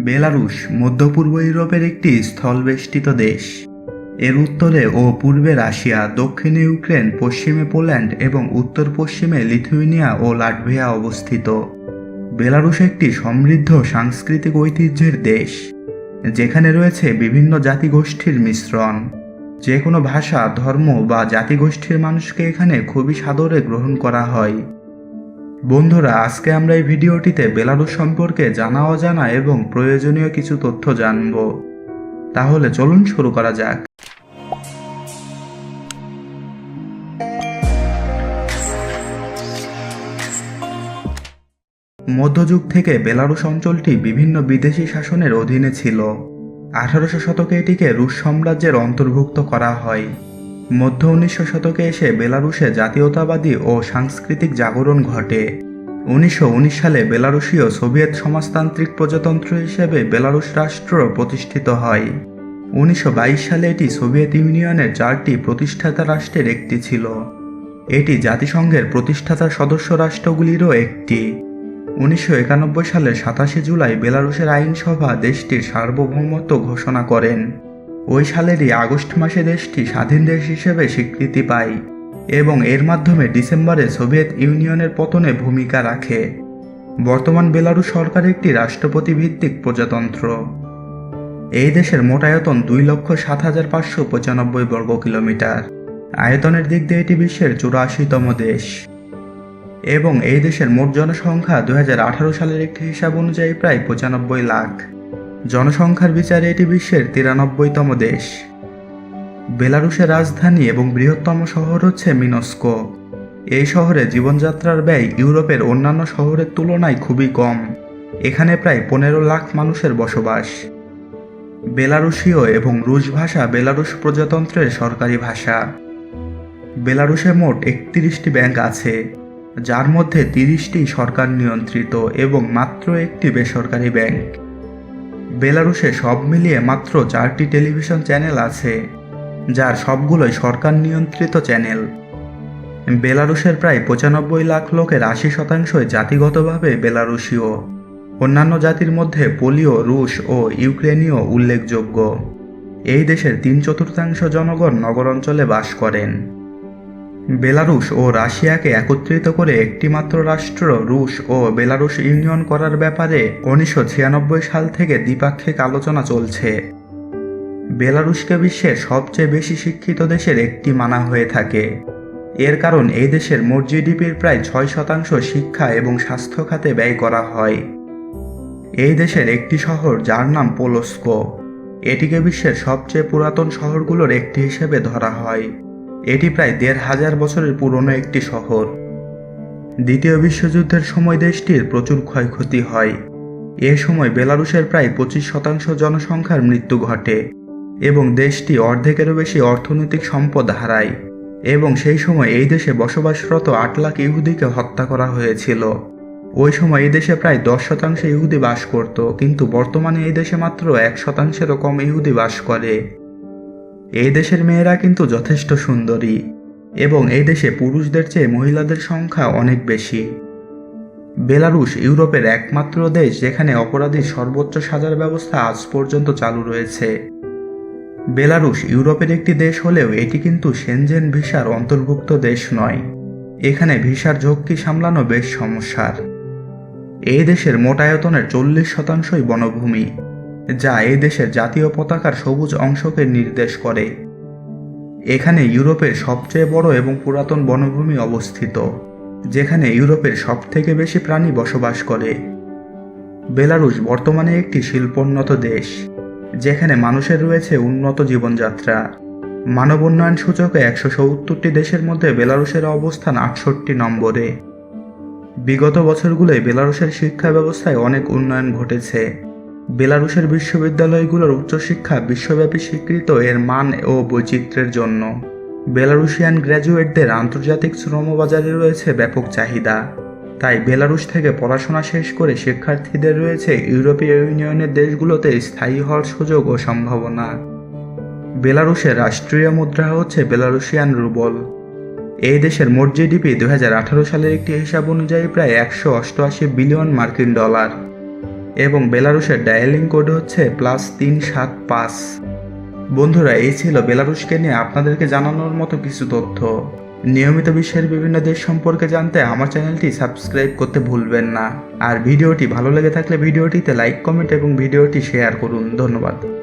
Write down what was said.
বেলারুশ মধ্য পূর্ব ইউরোপের একটি স্থলবেষ্টিত দেশ। এর উত্তরে ও পূর্বে রাশিয়া, দক্ষিণে ইউক্রেন, পশ্চিমে পোল্যান্ড এবং উত্তর পশ্চিমে লিথুয়েনিয়া ও লাটভিয়া অবস্থিত। বেলারুশ একটি সমৃদ্ধ সাংস্কৃতিক ঐতিহ্যের দেশ, যেখানে রয়েছে বিভিন্ন জাতিগোষ্ঠীর মিশ্রণ। যে কোনো ভাষা, ধর্ম বা জাতিগোষ্ঠীর মানুষকে এখানে খুবই সাদরে গ্রহণ করা হয়। বন্ধুরা, আজকে আমরা এই ভিডিওটিতে বেলারুশ সম্পর্কে জানা, অজানা এবং প্রয়োজনীয় কিছু তথ্য জানব। তাহলে চলুন শুরু করা যাক। মধ্যযুগ থেকে বেলারুশ অঞ্চলটি বিভিন্ন বিদেশি শাসনের অধীনে ছিল। আঠারোশো শতকে এটিকে রুশ সাম্রাজ্যের অন্তর্ভুক্ত করা হয়। মধ্য উনিশশো শতকে এসে বেলারুশে জাতীয়তাবাদী ও সাংস্কৃতিক জাগরণ ঘটে। উনিশশো উনিশ সালে বেলারুশীয় সোভিয়েত সমাজতান্ত্রিক প্রজাতন্ত্র হিসেবে বেলারুশ রাষ্ট্র প্রতিষ্ঠিত হয়। উনিশশো বাইশ সালে এটি সোভিয়েত ইউনিয়নের চারটি প্রতিষ্ঠাতা রাষ্ট্রের একটি ছিল। এটি জাতিসংঘের প্রতিষ্ঠাতা সদস্য রাষ্ট্রগুলিরও একটি। উনিশশো একানব্বই সালের সাতাশে জুলাই বেলারুশের আইনসভা দেশটির সার্বভৌমত্ব ঘোষণা করেন। ওই সালেরই আগস্ট মাসে দেশটি স্বাধীন দেশ হিসেবে স্বীকৃতি পায় এবং এর মাধ্যমে ডিসেম্বরে সোভিয়েত ইউনিয়নের পতনে ভূমিকা রাখে। বর্তমান বেলারুশ সরকার একটি রাষ্ট্রপতি ভিত্তিক প্রজাতন্ত্র। এই দেশের মোট আয়তন দুই লক্ষ সাত হাজার পাঁচশো পঁচানব্বই বর্গ কিলোমিটার। আয়তনের দিক দিয়ে এটি বিশ্বের চুরাশিতম দেশ। এবং এই দেশের মোট জনসংখ্যা দু হাজার আঠারো সালের একটি হিসাব অনুযায়ী প্রায় পঁচানব্বই লাখ। জনসংখ্যার বিচারে এটি বিশ্বের তিরানব্বইতম দেশ। বেলারুশের রাজধানী এবং বৃহত্তম শহর হচ্ছে মিনস্কো। এই শহরে জীবনযাত্রার ব্যয় ইউরোপের অন্যান্য শহরের তুলনায় খুবই কম। এখানে প্রায় পনেরো লাখ মানুষের বসবাস। বেলারুশীয় এবং রুশ ভাষা বেলারুশ প্রজাতন্ত্রের সরকারি ভাষা। বেলারুশে মোট একত্রিশটি ব্যাংক আছে, যার মধ্যে তিরিশটি সরকার নিয়ন্ত্রিত এবং মাত্র একটি বেসরকারি ব্যাংক। বেলারুশে সব মিলিয়ে মাত্র চারটি টেলিভিশন চ্যানেল আছে, যার সবগুলোই সরকার নিয়ন্ত্রিত চ্যানেল। বেলারুশের প্রায় পঁচানব্বই লাখ লোকের আশি শতাংশই জাতিগতভাবে বেলারুশীয়। অন্যান্য জাতির মধ্যে পোলীয় রুশ ও ইউক্রেনীয় উল্লেখযোগ্য। এই দেশের তিন চতুর্থাংশ জনগণ নগর অঞ্চলে বাস করেন। বেলারুশ ও রাশিয়াকে একত্রিত করে একটিমাত্র রাষ্ট্র রুশ ও বেলারুশ ইউনিয়ন করার ব্যাপারে উনিশশো ছিয়ানব্বই সাল থেকে দ্বিপাক্ষিক আলোচনা চলছে। বেলারুশকে বিশ্বের সবচেয়ে বেশি শিক্ষিত দেশের একটি মানা হয়ে থাকে। এর কারণ এই দেশের মোট জিডিপির প্রায় ছয় শতাংশ শিক্ষা এবং স্বাস্থ্য খাতে ব্যয় করা হয়। এই দেশের একটি শহর যার নাম পোলস্কো। এটিকে বিশ্বের সবচেয়ে পুরাতন শহরগুলোর একটি হিসেবে ধরা হয়। এটি প্রায় দেড় হাজার বছরের পুরনো একটি শহর। দ্বিতীয় বিশ্বযুদ্ধের সময় দেশটির প্রচুর ক্ষয়ক্ষতি হয়। এ সময় বেলারুশের প্রায় পঁচিশ শতাংশ জনসংখ্যার মৃত্যু ঘটে এবং দেশটি অর্ধেকেরও বেশি অর্থনৈতিক সম্পদ হারায় এবং সেই সময় এই দেশে বসবাসরত আট লাখ ইহুদিকে হত্যা করা হয়েছিল। ওই সময় এই দেশে প্রায় দশ শতাংশ ইহুদি বাস করত, কিন্তু বর্তমানে এই দেশে মাত্র এক শতাংশেরও কম ইহুদি বাস করে। এই দেশের মেয়েরা কিন্তু যথেষ্ট সুন্দরী এবং এই দেশে পুরুষদের চেয়ে মহিলাদের সংখ্যা অনেক বেশি। বেলারুশ ইউরোপের একমাত্র দেশ যেখানে অপরাধীর সর্বোচ্চ সাজার ব্যবস্থা আজ পর্যন্ত চালু রয়েছে। বেলারুশ ইউরোপের একটি দেশ হলেও এটি কিন্তু সেনজেন ভিসার অন্তর্ভুক্ত দেশ নয়। এখানে ভিসার ঝক্কি সামলানো বেশ সমস্যার। এই দেশের মোট আয়তনের চল্লিশ শতাংশই বনভূমি। যা এই দেশের জাতীয় পতাকার সবুজ অংশকে নির্দেশ করে। এখানে ইউরোপের সবচেয়ে বড় এবং পুরাতন বনভূমি অবস্থিত, যেখানে ইউরোপের সবথেকে বেশি প্রাণী বসবাস করে। বেলারুশ বর্তমানে একটি শিল্পোন্নত দেশ, যেখানে মানুষের রয়েছে উন্নত জীবনযাত্রা। মানব উন্নয়ন সূচকে একশো সত্তরটি দেশের মধ্যে বেলারুশের অবস্থান আটষট্টি নম্বরে। বিগত বছরগুলোয় বেলারুশের শিক্ষা ব্যবস্থায় অনেক উন্নয়ন ঘটেছে। বেলারুশের বিশ্ববিদ্যালয়গুলোর উচ্চশিক্ষা বিশ্বব্যাপী স্বীকৃত এর মান ও বৈচিত্র্যের জন্য। বেলারুশিয়ান গ্র্যাজুয়েটদের আন্তর্জাতিক শ্রমবাজারে রয়েছে ব্যাপক চাহিদা। তাই বেলারুশ থেকে পড়াশোনা শেষ করে শিক্ষার্থীদের রয়েছে ইউরোপীয় ইউনিয়নের দেশগুলোতে স্থায়ী হওয়ার সুযোগ ও সম্ভাবনা। বেলারুশের রাষ্ট্রীয় মুদ্রা হচ্ছে বেলারুশিয়ান রুবল। এই দেশের মোট জিডিপি দু হাজার আঠারো সালের একটি হিসাব অনুযায়ী প্রায় একশো অষ্টআশি বিলিয়ন মার্কিন ডলার। এবং বেলারুশের ডায়ালিং কোড হচ্ছে প্লাস তিন সাত পাঁচ। বন্ধুরা, এই ছিল বেলারুশকে নিয়ে আপনাদেরকে জানানোর মতো কিছু তথ্য। নিয়মিত বিশ্বের বিভিন্ন দেশ সম্পর্কে জানতে আমার চ্যানেলটি সাবস্ক্রাইব করতে ভুলবেন না। আর ভিডিওটি ভালো লেগে থাকলে ভিডিওটিতে লাইক, কমেন্ট এবং ভিডিওটি শেয়ার করুন। ধন্যবাদ।